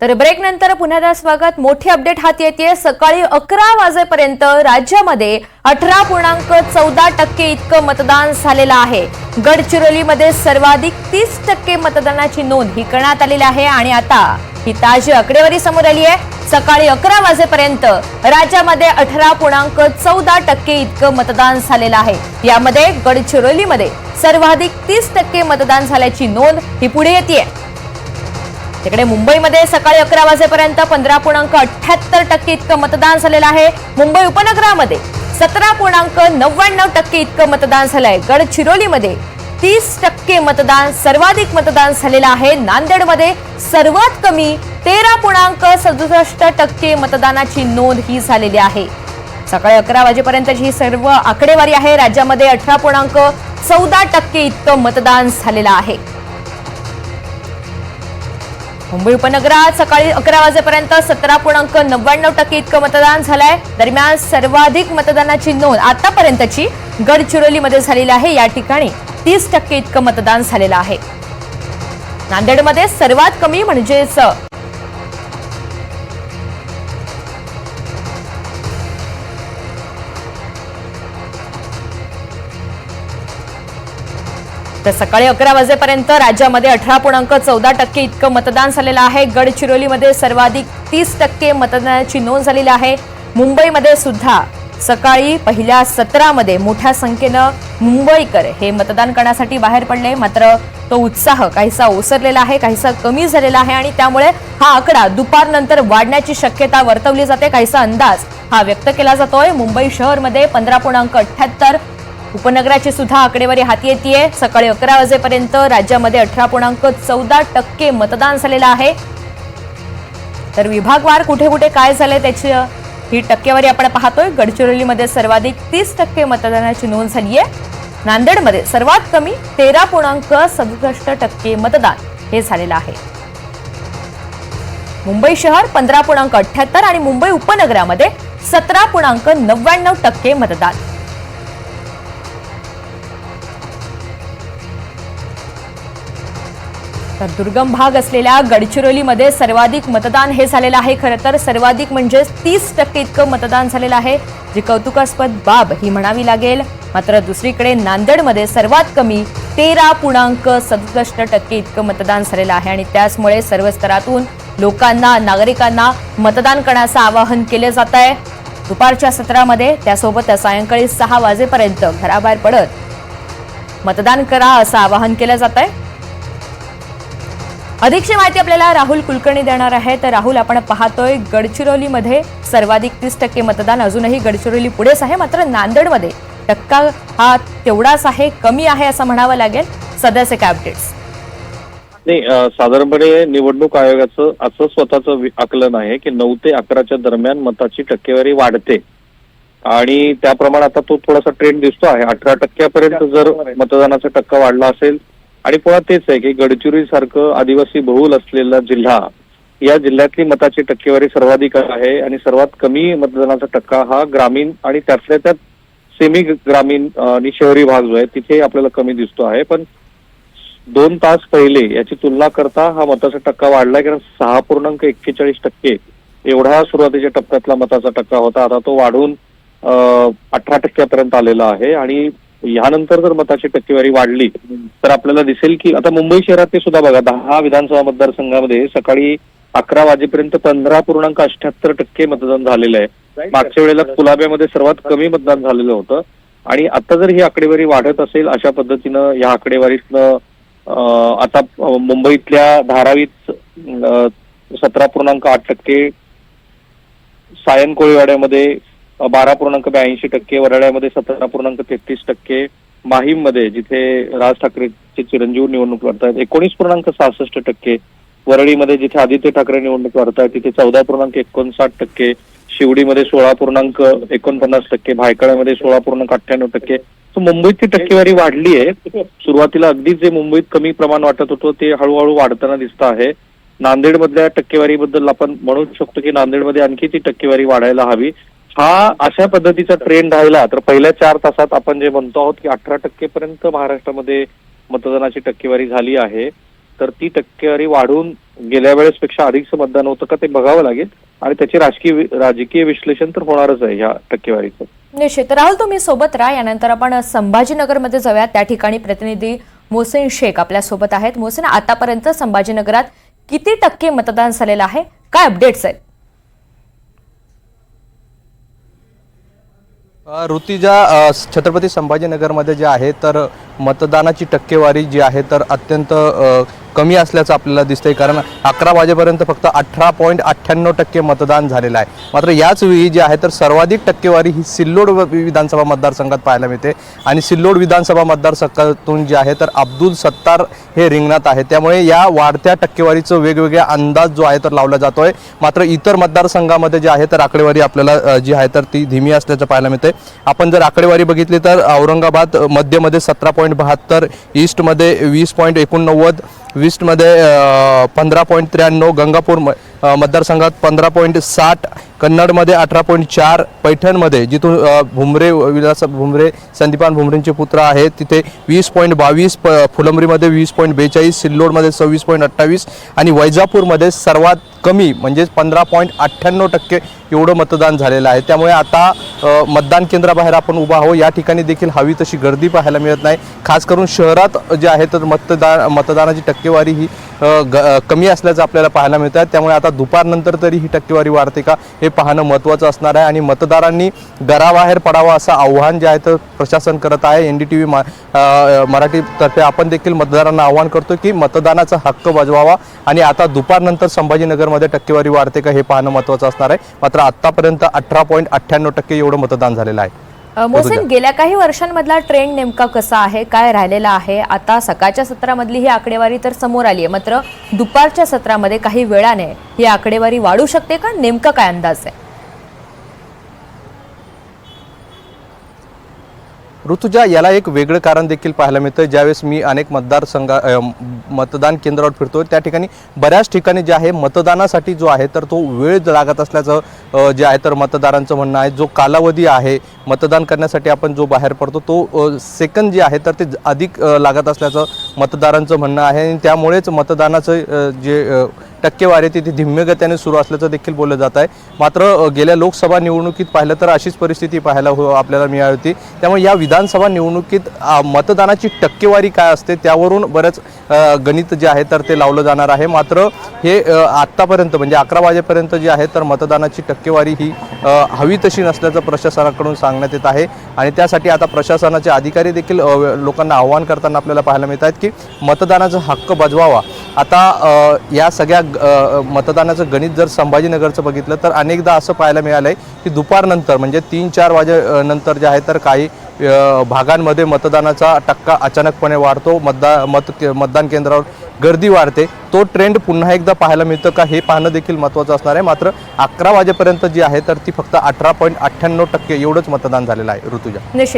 तर ब्रेक नंतर पुन्हा स्वागत. मोठी अपडेट हात येते सकाळी अकरा वाजेपर्यंत राज्यामध्ये अठरा पूर्णांक चौदा टक्के इतकं मतदान झालेलं आहे. गडचिरोलीमध्ये सर्वाधिक तीस टक्के मतदानाची नोंद ही करण्यात आलेली आहे आणि आता ही ताजी आकडेवारी समोर आली आहे. सकाळी अकरा वाजेपर्यंत राज्यामध्ये अठरा पूर्णांक चौदा टक्के इतकं मतदान झालेलं आहे. यामध्ये गडचिरोलीमध्ये सर्वाधिक तीस टक्के मतदान झाल्याची नोंद ही पुढे येते तिकडे मुंबईमध्ये सकाळी अकरा वाजेपर्यंत पंधरा पूर्णांक अठ्याहत्तर टक्के इतकं मतदान झालेलं आहे. मुंबई उपनगरामध्ये सतरा पूर्णांक नव्याण्णव टक्के इतकं मतदान झालंय. गडचिरोलीमध्ये तीस टक्के मतदान सर्वाधिक मतदान झालेलं आहे. नांदेडमध्ये सर्वात कमी तेरा पूर्णांक सदुसष्ट टक्के मतदानाची नोंद ही झालेली आहे. सकाळी अकरा वाजेपर्यंतची ही सर्व आकडेवारी आहे. राज्यामध्ये अठरा पूर्णांक चौदा टक्के इतकं मतदान झालेलं आहे. मुंबई उपनगरात सकाळी अकरा वाजेपर्यंत सतरा पूर्णांक नव्याण्णव टक्के इतकं मतदान झालंय. दरम्यान सर्वाधिक मतदानाची नोंद आतापर्यंतची गडचिरोलीमध्ये झालेली आहे. या ठिकाणी तीस टक्के इतकं मतदान झालेलं आहे. नांदेडमध्ये सर्वात कमी म्हणजेच तर सकाळी अकरा वाजेपर्यंत राज्यामध्ये अठरा पूर्णांक चौदा टक्के इतकं मतदान झालेलं आहे. गडचिरोलीमध्ये सर्वाधिक तीस टक्के मतदानाची नोंद झालेली आहे. मुंबईमध्ये सुद्धा सकाळी पहिल्या सत्रामध्ये मोठ्या संख्येनं मुंबईकर हे मतदान करण्यासाठी बाहेर पडले. मात्र तो उत्साह काहीसा ओसरलेला आहे काहीसा कमी झालेला आहे आणि त्यामुळे हा आकडा दुपारनंतर वाढण्याची शक्यता वर्तवली जाते. काहीसा अंदाज हा व्यक्त केला जातोय. मुंबई शहरमध्ये पंधरा पूर्णांक अठ्ठ्याहत्तर उपनगराची सुद्धा आकडेवारी हाती येते सकाळी अकरा वाजेपर्यंत राज्यामध्ये अठरा पूर्णांक चौदा टक्के मतदान झालेलं आहे. तर विभागवार कुठे कुठे काय झालंय त्याची ही टक्केवारी आपण पाहतोय. गडचिरोलीमध्ये सर्वाधिक तीस टक्के मतदानाची नोंद झाली आहे नांदेडमध्ये सर्वात कमी तेरा पूर्णांक सदुसष्ट टक्के मतदान हे झालेलं आहे. मुंबई शहर पंधरा पूर्णांक अठ्याहत्तर आणि मुंबई उपनगरामध्ये सतरा पूर्णांक नव्याण्णव टक्के मतदान. तर दुर्गम भाग असलेल्या गडचिरोलीमध्ये सर्वाधिक मतदान हे झालेलं आहे. खरं तर सर्वाधिक म्हणजे तीस टक्के इतकं मतदान झालेलं आहे. जी कौतुकास्पद बाब ही म्हणावी लागेल. मात्र दुसरीकडे नांदेडमध्ये सर्वात कमी तेरा पूर्णांक सदुसष्ट टक्के इतकं मतदान झालेलं आहे आणि त्याचमुळे सर्व स्तरातून लोकांना नागरिकांना मतदान करण्याचं आवाहन केलं जात आहे. दुपारच्या सत्रामध्ये त्यासोबत सायंकाळी सहा वाजेपर्यंत घराबाहेर पडत मतदान करा असं आवाहन केलं जात आहे. अधिकची माहिती आपल्याला राहुल कुलकर्णी देणार आहे. तर राहुल आपण पाहतोय गडचिरोलीमध्ये सर्वाधिक तीस टक्के मतदान. अजूनही गडचिरोली पुढेच आहे मात्र नांदेडमध्ये टक्का हा तेवढाच आहे कमी आहे असं म्हणावं लागेल. सध्याचे काय अपडेट्स नाही साधारणपणे निवडणूक आयोगाचं असं स्वतःचं आकलन आहे की नऊ ते अकराच्या दरम्यान मताची टक्केवारी वाढते. आणि त्याप्रमाणे आता तो थोडासा ट्रेंड दिसतो आहे. अठरा टक्क्यापर्यंत जर मतदानाचा टक्का वाढला असेल आणि पुन्हा तेच आहे की गडचिरोली सारखं आदिवासी बहुल असलेला जिल्हा या जिल्ह्यातली मताची टक्केवारी सर्वाधिक आहे आणि सर्वात कमी मतदानाचा टक्का हा ग्रामीण आणि त्यातल्या त्यात सेमी ग्रामीण आणि शहरी भाग जो आहे तिथे आपल्याला कमी दिसतो आहे. पण दोन तास पहिले याची तुलना करता हा मताचा टक्का वाढलाय कारण सहा पूर्णांक एक्केचाळीस टक्के एवढा सुरुवातीच्या टप्प्यातला मताचा टक्का होता. आता तो वाढून अठरा टक्क्यापर्यंत आलेला आहे आणि ह्यानंतर जर मताची टक्केवारी वाढली तर आपल्याला दिसेल की आता मुंबई शहरात ते सुद्धा बघा दहा विधानसभा मतदारसंघामध्ये सकाळी अकरा वाजेपर्यंत पंधरा पूर्णांक अठ्याहत्तर टक्के मतदान झालेलं आहे. मागच्या वेळेला कुलाब्यामध्ये सर्वात कमी मतदान झालेलं होतं. आणि आता जर ही आकडेवारी वाढत असेल अशा पद्धतीनं या आकडेवारीतनं आता मुंबईतल्या धारावीत सतरा पूर्णांक आठ टक्के सायन कोळीवाड्यामध्ये बारा पूर्णांक ब्याऐंशी टक्के वराड्यामध्ये सतरा पूर्णांक तेहतीस टक्के माहीममध्ये जिथे राज ठाकरेचे चिरंजीव निवडणूक लढतायत एकोणीस पूर्णांक सहासष्ट टक्के वरळीमध्ये जिथे आदित्य ठाकरे निवडणूक लढतायत तिथे चौदा पूर्णांक एकोणसाठ टक्के शिवडीमध्ये सोळा पूर्णांक एकोणपन्नास टक्के भायखळ्यामध्ये सोळा पूर्णांक अठ्ठ्याण्णव टक्के. तर टक्केवारी वाढली आहे. सुरुवातीला अगदी जे मुंबईत कमी प्रमाण वाटत होतं ते हळूहळू वाढताना दिसत आहे. नांदेडमधल्या टक्केवारीबद्दल आपण म्हणू शकतो की नांदेडमध्ये आणखी ती टक्केवारी वाढायला हवी. हा अशा पद्धतीचा ट्रेंड राहिला तर पहिल्या चार तासात आपण जे म्हणतो आहोत की अठरा टक्केपर्यंत महाराष्ट्रामध्ये मतदानाची टक्केवारी झाली आहे. तर ती टक्केवारी वाढून गेल्या वेळेसपेक्षा अधिकचं मतदान होतं का ते बघावं लागेल. आणि त्याचे राजकीय राजकीय विश्लेषण तर होणारच आहे ह्या टक्केवारीचं. निश्चित. राहुल तुम्ही सोबत राहा. यानंतर आपण संभाजीनगरमध्ये जाऊया त्या ठिकाणी प्रतिनिधी मोसेन शेख आपल्यासोबत आहेत. मोसेन आतापर्यंत संभाजीनगरात किती टक्के मतदान झालेलं आहे? काय अपडेट्स आहेत? ऋतुजा छत्रपती संभाजीनगरमध्ये जे आहे तर मतदानाची टक्केवारी जी आहे तर अत्यंत कमी असल्याचं आपल्याला दिसतंय. कारण अकरा वाजेपर्यंत फक्त अठरा पॉईंट अठ्ठ्याण्णव टक्के मतदान झालेलं आहे. मात्र याच वेळी जी आहे तर सर्वाधिक टक्केवारी ही सिल्लोड विधानसभा मतदारसंघात पाहायला मिळते. आणि सिल्लोड विधानसभा मतदारसंघातून जे आहे तर अब्दुल सत्तार हे रिंगणात आहे. त्यामुळे या वाढत्या टक्केवारीचं वेगवेगळ्या अंदाज जो आहे तर लावला जातो आहे मात्र इतर मतदारसंघामध्ये जे आहे तर आकडेवारी आपल्याला जी आहे तर ती धीमी असल्याचं पाहायला मिळते आपण जर आकडेवारी बघितली तर औरंगाबाद मध्यमध्ये सतरा पॉईंट बहात्तर ईस्टमध्ये वीस पॉईंट एकोणनव्वद वीस्टमध्ये पंधरा पॉईंट त्र्याण्णव गंगापूर म- मतदारसंघात पंधरा पॉईंट साठ कन्नडमध्ये अठरा पॉईंट चार पैठणमध्ये जिथून भुमरे विलास भुमरे संदीपान भुमरेंचे पुत्र आहेत तिथे वीस पॉईंट बावीस प फुलंबरीमध्ये वीस पॉईंट बेचाळीस सिल्लोडमध्ये सव्वीस पॉईंट अठ्ठावीस आणि वैजापूरमध्ये सर्वात कमी म्हणजेच पंधरा पॉईंट अठ्ठ्याण्णव टक्के एवढं मतदान झालेलं आहे. त्यामुळे आता मतदान केंद्राबाहेर आपण उभा आहो या ठिकाणी देखील हवी तशी गर्दी पाहायला मिळत नाही. खास करून शहरात जे आहे तर मतदान मतदानाची टक्केवारी ही ग कमी असल्याचं आपल्याला पाहायला मिळत आहे. त्यामुळे आता दुपारनंतर तरी ही टक्केवारी वाढते का हे पाहणं महत्त्वाचं असणार आहे. आणि मतदारांनी घराबाहेर पडावं असं आव्हान जे आहे तर प्रशासन करत आहे. एन डी टी व्ही मराठीतर्फे आपण देखील मतदारांना आव्हान करतो की मतदानाचा हक्क बजवावा. आणि आता दुपारनंतर संभाजीनगरमध्ये टक्केवारी वाढते का हे पाहणं महत्त्वाचं असणार आहे. मात्र आत्तापर्यंत अठरा पॉईंट अठ्ठ्याण्णव टक्के एवढं मतदान झालेलं आहे. अ, मोहसिन गेल्या काही वर्षांमधला ट्रेंड नेमका कसा आहे? काय राहिलेला आहे? आता सकाळच्या सत्रामधली ही आकडेवारी तर समोर आली आहे. मात्र दुपारच्या सत्रामध्ये काही वेळाने ही आकडेवारी वाढू शकते का? नेमका काय अंदाज आहे? ऋतुजा याला एक वेगळं कारण देखील पाहायला मिळतं. ज्यावेळेस मी अनेक मतदारसंघा मतदान केंद्रावर फिरतो त्या ठिकाणी बऱ्याच ठिकाणी जे आहे मतदानासाठी जो आहे तर तो वेळ लागत असल्याचं जे आहे तर मतदारांचं म्हणणं आहे. जो कालावधी आहे मतदान करण्यासाठी आपण जो बाहेर पडतो तो सेकंद जे आहे तर ते अधिक लागत असल्याचं मतदारांचं म्हणणं आहे. आणि त्यामुळेच मतदानाचं जे टक्केवारी तिथे ती धीम्य सुरू असल्याचं देखील बोललं जात आहे. मात्र गेल्या लोकसभा निवडणुकीत पाहिलं तर अशीच परिस्थिती पाहायला हो आपल्याला मिळाली होती. त्यामुळे या विधानसभा निवडणुकीत मतदानाची टक्केवारी काय असते त्यावरून बरंच गणित जे आहे तर ते लावलं जाणार आहे. मात्र हे आत्तापर्यंत म्हणजे अकरा वाजेपर्यंत जे आहे तर मतदानाची टक्केवारी ही हवी तशी नसल्याचं प्रशासनाकडून सांगण्यात येत आहे. आणि त्यासाठी आता प्रशासनाचे अधिकारी देखील लोकांना आव्हान करताना आपल्याला पाहायला मिळत आहेत की मतदानाचा हक्क बजवावा. आता या सगळ्या ग- मतदानाचं गणित जर संभाजीनगरचं बघितलं तर अनेकदा असं पाहायला मिळालं आहे की दुपारनंतर म्हणजे तीन चार वाजे नंतर जे आहे तर काही भागांमध्ये मतदानाचा टक्का अचानकपणे वाढतो. मतदा मत मतदान केंद्रावर गर्दी वाढते. तो ट्रेंड पुन्हा एकदा पाहायला मिळतं का हे पाहणं देखील महत्त्वाचं असणार आहे. मात्र अकरा वाजेपर्यंत जी आहे तर ती फक्त अठरा पॉईंट अठ्ठ्याण्णव टक्के एवढंच मतदान झालेलं आहे ऋतुजा.